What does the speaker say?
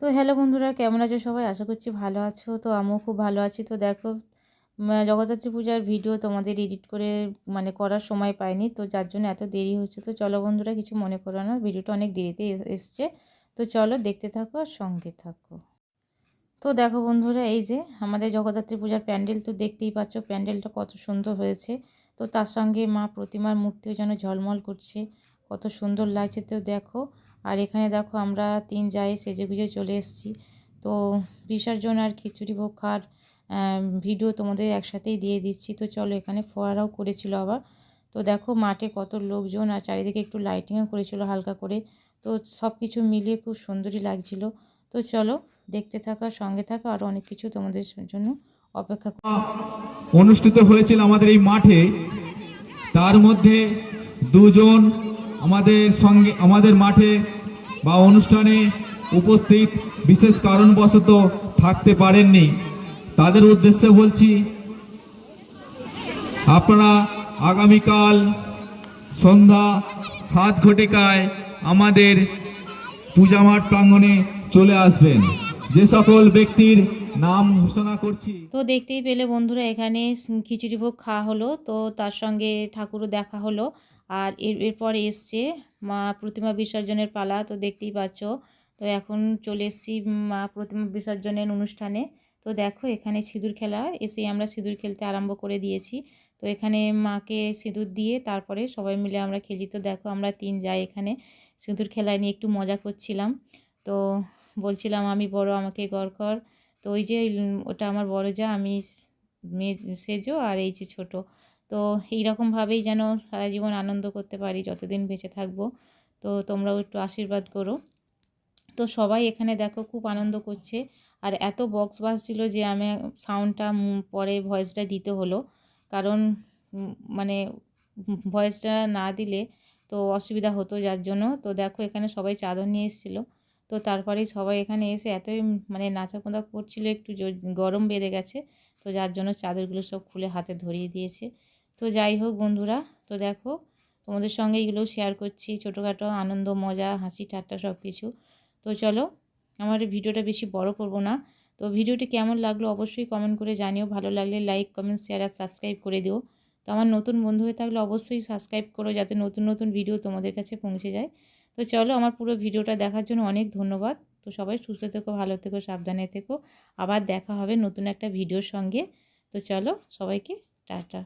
তো হ্যালো বন্ধুরা, কেমন আছো সবাই? আশা করছি ভালো আছো। তো আমিও খুব ভালো আছি। তো দেখো জগদ্ধাত্রী পূজার ভিডিও তোমাদের এডিট করে মানে করার সময় পাইনি। তো যার জন্য এত দেরি হচ্ছে। তো চলো বন্ধুরা, কিছু মনে করো না। ভিডিওটা অনেক দেরিতে এস- এসছে। তো চলো দেখতে থাকো আর সঙ্গে থাকো। তো দেখো বন্ধুরা, এই যে আমাদের জগদ্ধাত্রী পূজার প্যান্ডেল তো দেখতেই পাচ্ছ, প্যান্ডেলটা কত সুন্দর হয়েছে। তো তার সঙ্গে মা প্রতিমার মূর্তিও যেন ঝলমল করছে। কত সুন্দর লাগছে। তো দেখো আর এখানে দেখো আমরা তিন যাই সেজে গুজে চলে এসেছি। তো বিসর্জন আর খিচুড়ি ভোগ ভিডিও তোমাদের একসাথেই দিয়ে দিচ্ছি। তো চলো এখানে ফোয়ারাও করেছিল আবার। তো দেখো মাঠে কত লোকজন আর চারিদিকে একটু লাইটিংও করেছিল হালকা করে। তো সব কিছু মিলিয়ে খুব সুন্দরই লাগছিল। তো চলো দেখতে থাকা, সঙ্গে থাকা আরও অনেক কিছু তোমাদের জন্য অপেক্ষা অনুষ্ঠিত হয়েছিল আমাদের এই মাঠে। তার মধ্যে দুজন আমাদের সঙ্গে, আমাদের মাঠে বা অনুষ্ঠানে উপস্থিত বিশেষ কারণবশত থাকতে পারেননি। তাদের উদ্দেশ্যে বলছি, আপনারা আগামীকাল সন্ধ্যা সাত ঘটিকায় আমাদের পূজা মাঠ প্রাঙ্গণে চলে আসবেন। যে সকল ব্যক্তির নাম ঘোষণা করছি। তো দেখতেই পেলে বন্ধুরা, এখানে খিচুড়ি ভোগ খাওয়া হলো, তো তার সঙ্গে ঠাকুরও দেখা হলো। আর এর, এরপর এসছে মা প্রতিমা বিসর্জনের পালা, তো দেখতেই পাচ্ছ। তো এখন চলে এসেছি মা প্রতিমা বিসর্জনের অনুষ্ঠানে। তো দেখো, এখানে সিঁদুর খেলা এসে আমরা সিঁদুর খেলতে আরম্ভ করে দিয়েছি। তো এখানে মাকে সিঁদুর দিয়ে তারপরে সবাই মিলে আমরা খেলি। তো দেখো, আমরা তিন যাই এখানে। সিঁদুর খেলায় নিয়ে একটু মজা করছিলাম। তো বলছিলাম, আমি বড়, আমাকে গড় কর। তো ওই যে ওটা আমার বড় যা, আমি মেয়ে, সেজো আর এই যে ছোট। তো এই এইরকমভাবেই যেন সারা জীবন আনন্দ করতে পারি, যতদিন বেঁচে থাকব। তো তোমরাও একটু আশীর্বাদ করো। তো সবাই এখানে দেখো খুব আনন্দ করছে। আর এত বক্স বাজছিল যে আমি সাউন্ডটা পরে ভয়েসটা দিতে হলো। কারণ মানে ভয়েসটা না দিলে তো অসুবিধা হতো যার জন্য। তো দেখো এখানে সবাই চাদর নিয়ে এসেছিল। তো তারপরে সবাই এখানে এসে এতই মানে নাচাকোদা করছিল, একটু গরম বেড়ে গেছে। তো যার জন্য চাদরগুলো সব খুলে হাতে ধরিয়ে দিয়েছে। তো যাই হোক বন্ধুরা, তো দেখো তোমাদের সঙ্গে এগুলো শেয়ার করছি, ছোটোখাটো আনন্দ, মজা, হাসি, ঠাট্টা সব কিছু তো চলো, আমার ভিডিওটা বেশি বড় করব না। তো ভিডিওটি কেমন লাগল অবশ্যই কমেন্ট করে জানিও। ভালো লাগলে লাইক কমেন্ট শেয়ার আর সাবস্ক্রাইব করে দিও। তো আমার নতুন বন্ধু হয়ে থাকলে অবশ্যই সাবস্ক্রাইব করো যাতে নতুন নতুন ভিডিও তোমাদের কাছে পৌঁছে যায়। তো চলো, আমার পুরো ভিডিওটা দেখার জন্য অনেক ধন্যবাদ। তো সবাই সুস্থ থেকো, ভালো থেকো, সাবধানে থেকো। আবার দেখা হবে নতুন একটা ভিডিওর সঙ্গে। তো চলো, সবাইকে টাটা।